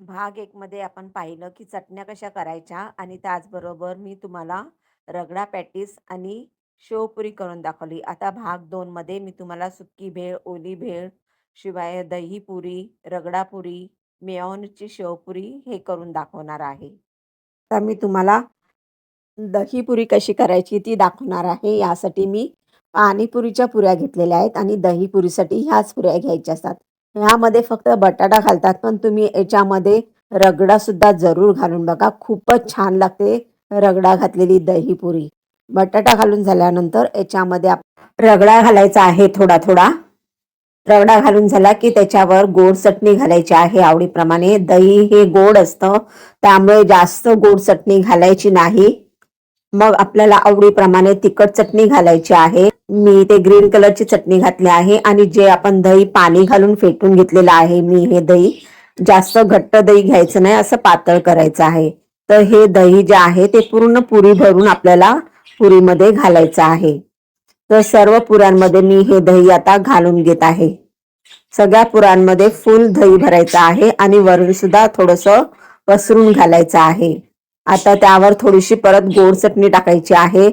भाग एकमध्ये आपण पाहिलं की चटण्या कशा करायच्या आणि त्याचबरोबर मी तुम्हाला रगडा पॅटीस आणि शेवपुरी करून दाखवली. आता भाग दोनमध्ये मी तुम्हाला सुकी भेळ, ओली भेळ, शिवाय दही पुरी, रगडा पुरी, शेवपुरी हे करून दाखवणार आहे. तर मी तुम्हाला दही पुरी कशी करायची ती दाखवणार आहे. यासाठी मी पाणीपुरीच्या पुऱ्या घेतलेल्या आहेत आणि दही पुरीसाठी ह्याच पुऱ्या घ्यायच्या असतात. ह्यामध्ये फक्त बटाटा घालतात पण तुम्ही याच्यामध्ये रगडा सुद्धा जरूर घालून बघा. खूपच छान लागते रगडा घातलेली दही पुरी. बटाटा घालून झाल्यानंतर याच्यामध्ये रगडा घालायचा आहे थोडा थोडा. रगडा घालून झाला की त्याच्यावर गोड चटणी घालायची आहे आवडीप्रमाणे. दही हे गोड असतं त्यामुळे जास्त गोड चटणी घालायची नाही. मग आपल्याला आवडीप्रमाणे तिखट चटणी घालायची आहे. मी ते ग्रीन कलरची चटणी घातली आहे आणि जे आपण दही पाणी घालून फेटून घेतलेलं आहे मी हे दही जास्त घट्ट दही घ्यायचं नाही असं पातळ करायचं आहे. तर हे दही जे आहे ते पूर्ण पुरी भरून आपल्याला पुरीमध्ये घालायचं आहे. तर सर्व पुरांमध्ये मी हे दही आता घालून घेत आहे. सगळ्या पुरांमध्ये फुल दही भरायचं आहे आणि वरून सुद्धा थोडस पसरून घालायचं आहे. आता त्यावर थोडीशी परत गोड चटणी टाकायची आहे.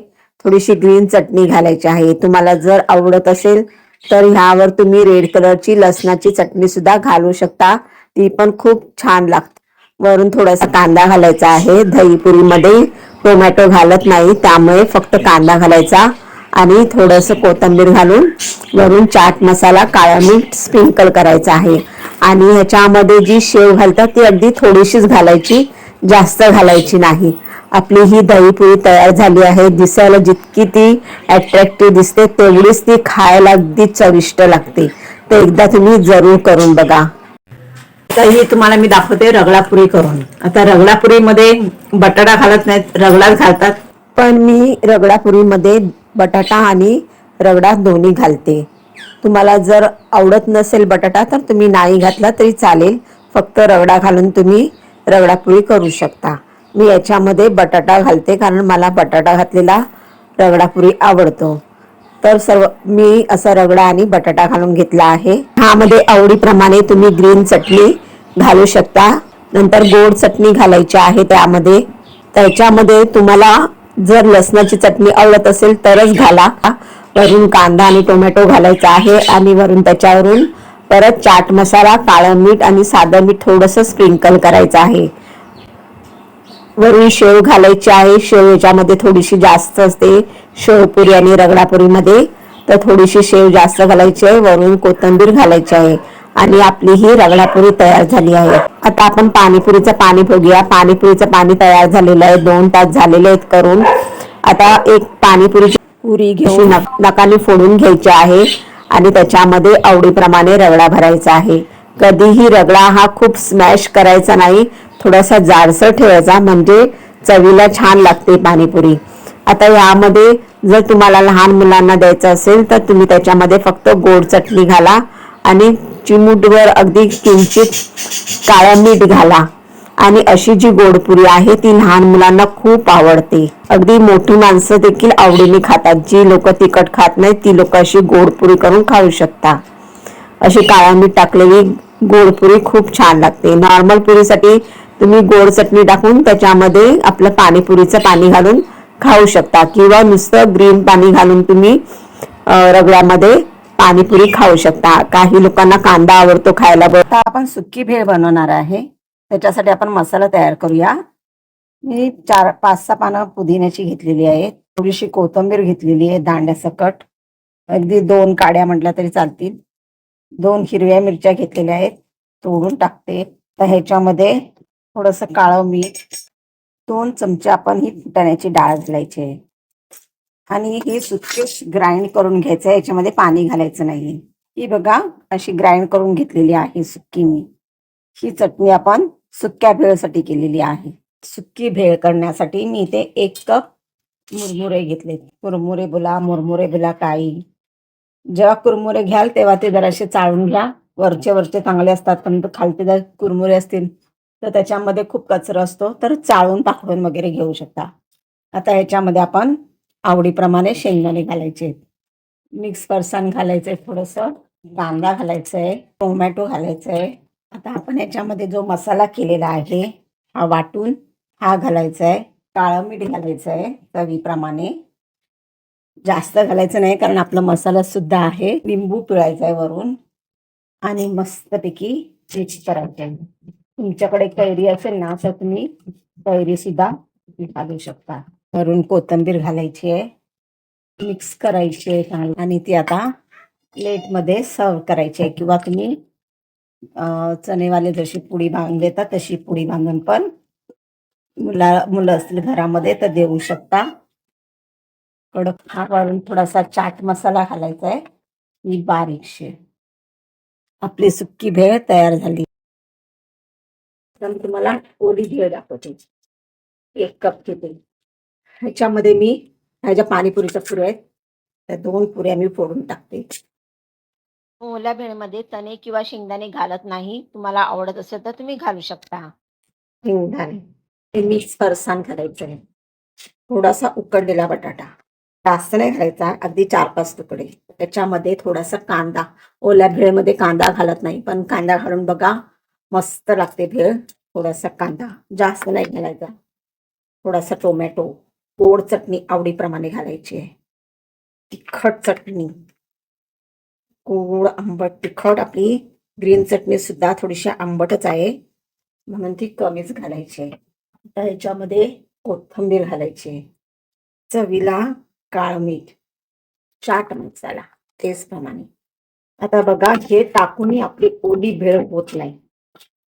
थोडीशी ग्रीन चटणी घालायची आहे. तुम्हाला जर आवडत असेल तर ह्यावर तुम्ही रेड कलरची लसणाची चटणी सुद्धा घालू शकता. ती पण खूप छान लागते. वरून थोडासा कांदा घालायचा आहे. दहीपुरीमध्ये टोमॅटो घालत नाही. त्यामुळे फक्त कांदा घालायचा आणि थोडस कोथंबीर घालून वरून चाट मसाला काळा मीठ स्प्रिंकल करायचा आहे. आणि ह्याच्यामध्ये जी शेव घालतात ती अगदी थोडीशीच घालायची. जास्त घालायची नाही. आपली ही दहीपुरी तयार झाली आहे. दिसायला जितकी ती अट्रॅक्टिव्ह दिसते तेवढीच ती खायला अगदी चविष्ट लागते. तर एकदा तुम्ही जरूर करून बघा. तर ही तुम्हाला मी दाखवते रगडापुरी करून. आता रगडापुरीमध्ये बटाटा घालत नाहीत रगडाच घालतात. पण मी रगडापुरीमध्ये बटाटा आणि रगडा दोन्ही घालते. तुम्हाला जर आवडत नसेल बटाटा तर तुम्ही नाही घातला तरी चालेल. फक्त रगडा घालून तुम्ही रगडापुरी करू शकता. मी याच्यामध्ये बटाटा घालते कारण मला बटाटा घातलेला रगडापुरी आवडतो. तर सर्व मी असा रगडा आणि बटाटा घालून घेतला आहे. ह्यामध्ये आवडीप्रमाणे तुम्ही ग्रीन चटणी घालू शकता. नंतर गोड चटणी घालायची आहे त्यामध्ये. त्याच्यामध्ये तुम्हाला जर लसणाची चटणी आवडत असेल तरच घाला. वरून कांदा आणि टोमॅटो घालायचा आहे आणि वरून त्याच्यावरून परत चाट मसाला काळं मीठ आणि साधं मीठ थोडस स्प्रिंकल करायचं आहे. वरून शेव घालायची आहे. शेव याच्यामध्ये थोडीशी जास्त असते. शेवपुरी आणि रगडापुरीमध्ये तर थोडीशी शेव जास्त घालायची आहे. वरून कोथिंबीर घालायची आहे आणि आपली ही रगडापुरी तयार झाली आहे. आता आपण पाणीपुरीचं पाणी बघूया पाणीपुरीचं पाणी तयार झालेलं आहे. दोन तास झालेले आहेत करून. आता एक पाणीपुरीची पुरी घेऊन नकाने फोडून घ्यायची आहे. आणि त्याच्यामध्ये आवडीप्रमाणे रगडा भरायचा आहे. कधीही रगडा हा खूप स्मॅश करायचा नाही. थोडासा जाडसर ठेवायचा म्हणजे चवीला छान लागते पाणीपुरी. आता यामध्ये जर तुम्हाला लहान मुलांना द्यायचं असेल तर तुम्ही त्याच्यामध्ये फक्त गोड चटणी घाला आणि चिमूटवर अगदी किंचित काळं मीठ घाला. आणि अशी जी गोडपुरी आहे ती लहान मुलांना खूप आवडते. अगदी मोठी माणसं देखील आवडीने खातात. जी लोक तिखट खात नाहीत ती लोक अशी गोडपुरी करून खाऊ शकता. अशी काळा मीठ टाकलेली गोडपुरी खूप छान लागते. नॉर्मल पुरीसाठी तुम्ही गोड चटणी टाकून त्याच्यामध्ये आपलं पाणीपुरीचं पाणी घालून खाऊ शकता. किंवा नुसतं ग्रीन पाणी घालून तुम्ही रगड्यामध्ये पाणीपुरी खाऊ शकता. काही लोकांना कांदा आवडतो खायला. बघता आपण सुक्की भेळ बनवणार आहे. त्याच्यासाठी आपण मसाला तयार करूया. मी चार पाच सहा पानं पुदिन्याची घेतलेली आहेत. थोडीशी कोथंबीर घेतलेली आहे दांड्या सकट अगदी दोन काड्या म्हटल्या तरी चालतील. दोन हिरव्या मिरच्या घेतलेल्या आहेत. तोडून टाकते. तर ह्याच्यामध्ये थोडस काळं मीठ दोन चमचे आपण ही फुटाण्याची डाळ घालायची आहे. आणि ही सुकेश ग्राइंड करून घ्यायचं आहे. याच्यामध्ये पाणी घालायचं नाही ही बघा अशी ग्राइंड करून घेतलेली आहे सुक्की मी ही चटणी आपण सुक्या भेळसाठी केलेली आहे. सुक्की भेळ करण्यासाठी मी इथे एक कप मुरमुरे घेतले. कुरमुरे बोला मुरमुरे बोला काही. जेव्हा कुरमुरे घ्याल तेव्हा ते जरासे चाळून घ्या. वरचे वरचे चांगले असतात पण खालते जर कुरमुरे असतील तर त्याच्यामध्ये खूप कचरा असतो. तर चाळून पाकडून वगैरे घेऊ शकता. आता याच्यामध्ये आपण आवडीप्रमाणे शेंगदाणे घालायचे. मिक्स फरसाण घालायचंय थोडस. कांदा घालायचंय. टोमॅटो घालायचंय. आता आपण याच्यामध्ये जो मसाला केलेला आहे हा वाटून हा घालायचा आहे काळं मीठ घालायचं आहे चवीप्रमाणे. जास्त घालायचं नाही कारण आपला मसाला सुद्धा आहे. लिंबू पिळायचा आहे वरून. आणि मस्तपैकी मिक्स करायचं आहे तुमच्याकडे कैरी असेल ना तर तुम्ही कैरी सुद्धा घालू शकता. वरून कोथिंबीर घालायची आहे मिक्स करायची आहे आणि ती आता प्लेटमध्ये सर्व करायची आहे किंवा तुम्ही चणेवाले जशी पुडी बांधून देतात तशी पुडी बांधून पण मुला मुलं असतील घरामध्ये तर देऊ शकता. कडक हा वरून थोडासा चाट मसाला घालायचा आहे. ही बारीकशी आपली सुक्की भेळ तयार झाली. तर मी तुम्हाला ओली भेळ दाखवते. एक कप घेते. ह्याच्यामध्ये मी ह्याच्या पाणीपुरीच्या पुऱ्या आहेत त्या दोन पुऱ्या मी फोडून टाकते. ओल्या भेळमध्ये चणे किंवा शेंगदाणे घालत नाही. तुम्हाला आवडत असेल तर तुम्ही घालू शकता. शेंगदाणे. हे मिक्स फरसाण घालायचं. आहे थोडासा उकडलेला बटाटा. जास्त नाही घालायचा. अगदी चार पाच तुकडे. त्याच्यामध्ये थोडासा कांदा. ओल्या भेळमध्ये कांदा घालत नाही. पण कांदा घालून बघा. मस्त लागते भेळ. थोडासा कांदा. जास्त नाही घालायचा. थोडासा टोमॅटो. गोड चटणी आवडीप्रमाणे घालायची आहे. तिखट चटणी. गोड आंबट तिखट. आपली ग्रीन चटणी सुद्धा थोडीशी आंबटच आहे. म्हणून ती कमीच घालायची. आहे आता ह्याच्यामध्ये कोथिंबीर घालायची. आहे चवीला काळ मीठ. चाट मसाला. तेचप्रमाणे. प्रमाणे आता बघा हे टाकूनही आपली ओली भेळ होत नाही.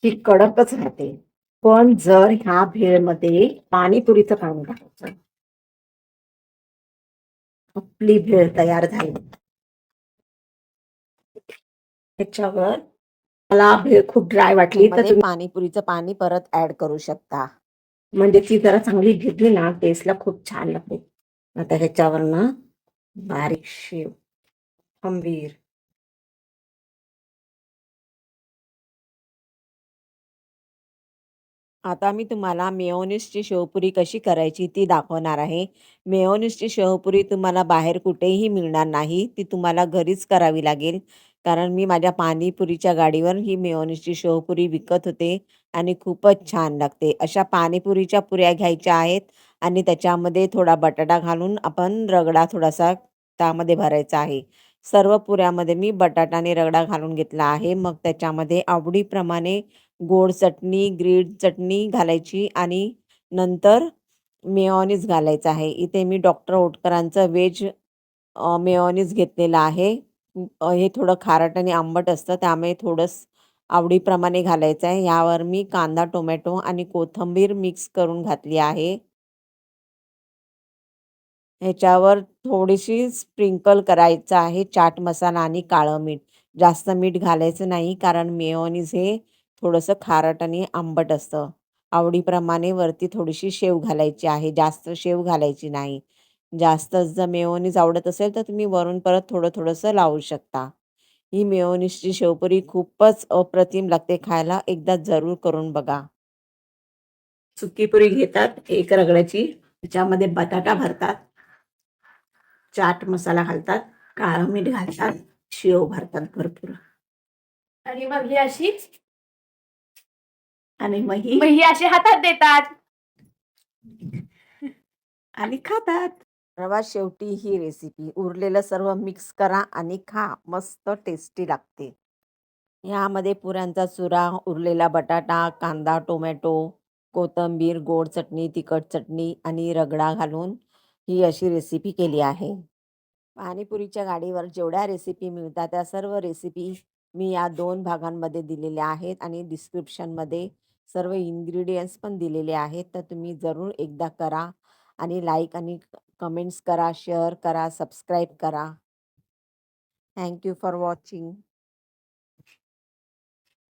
ती कडकच राहते. पण जर ह्या भेळमध्ये पाणीपुरीचं पाणी टाकायचं. आपली भेळ तयार झाली. त्याच्यावर मला भेळ खूप ड्राय वाटली तर तुम्ही पाणीपुरीचं पाणी परत ऍड करू शकता. म्हणजे ती जरा चांगली भिजली ना टेस्टला खूप छान लागते. आता ह्याच्यावर ना बारीक शेव खंबीर. आता मी तुम्हाला मेयोनीजची शेवपुरी कशी करायची ती दाखवणार आहे. मेयोनीजची शेवपुरी तुम्हाला बाहेर कुठेही मिळणार नाही ती तुम्हाला घरीच करावी लागेल. कारण मी माझ्या पाणीपुरीच्या गाडीवर ही मेयोनीजची शेवपुरी विकत होते आणि खूपच छान लागते. अशा पाणीपुरीच्या पुऱ्या घ्यायच्या आहेत आणि त्याच्यामध्ये थोडा बटाटा घालून आपण रगडा थोडासा त्यामध्ये भरायचा आहे. सर्व पुऱ्यामध्ये मी बटाटा आणि रगडा घालून घेतला आहे. मग त्याच्यामध्ये आवडीप्रमाणे गोड चटणी ग्रीड चटणी घालायची आणि नंतर मेयोनीज घालायचं आहे. इथे मी डॉक्टर ओटकरांचं व्हेज मेयोनीज घेतलेलं आहे. अ, हे थोडं खारट आणि आंबट असतं त्यामुळे थोडंस आवडीप्रमाणे घालायचं आहे. यावर मी कांदा टोमॅटो आणि कोथिंबीर मिक्स करून घातली आहे. ह्याच्यावर थोडीशी स्प्रिंकल करायचं आहे चाट मसाला आणि काळं मीठ. जास्त मीठ घालायचं नाही कारण मेयोनीज हे थोडंसं खारट आणि आंबट असतं. आवडीप्रमाणे वरती थोडीशी शेव घालायची आहे जास्त शेव घालायची नाही. जास्त जर मेयोनीज आवडत असेल तर तुम्ही वरून परत थोडं थोडंसं लावू शकता. ही मेयोनीजची शेवपुरी खूपच अप्रतिम लागते खायला. एकदा जरूर करून बघा. सुकी पुरी घेतात एक रगड्याची. त्याच्यामध्ये बटाटा भरतात. चाट मसाला घालतात. काळं मीठ घालतात. शेव भरतात भरपूर. आणि मग ही अशी? आणि मग ही? मग ही अशी हातात देतात. आणि खातात. सर्वात शेवटी ही रेसिपी उरलेलं सर्व मिक्स करा आणि खा. मस्त टेस्टी लागते. ह्यामध्ये पुऱ्यांचा चुरा उरलेला बटाटा कांदा टोमॅटो कोथिंबीर गोड चटणी तिखट चटणी आणि रगडा घालून ही अशी रेसिपी केली आहे. पाणीपुरीच्या गाडीवर जेवढ्या रेसिपी मिळतात त्या सर्व रेसिपी मी या दोन भागांमध्ये दिलेल्या आहेत आणि डिस्क्रिप्शनमध्ये सर्व इन्ग्रेडियंट्स पण दिलेले आहेत. तर तुम्ही जरूर एकदा करा आणि लाईक आणि कमेंट्स करा शेअर करा सबस्क्राईब करा. Thank you for watching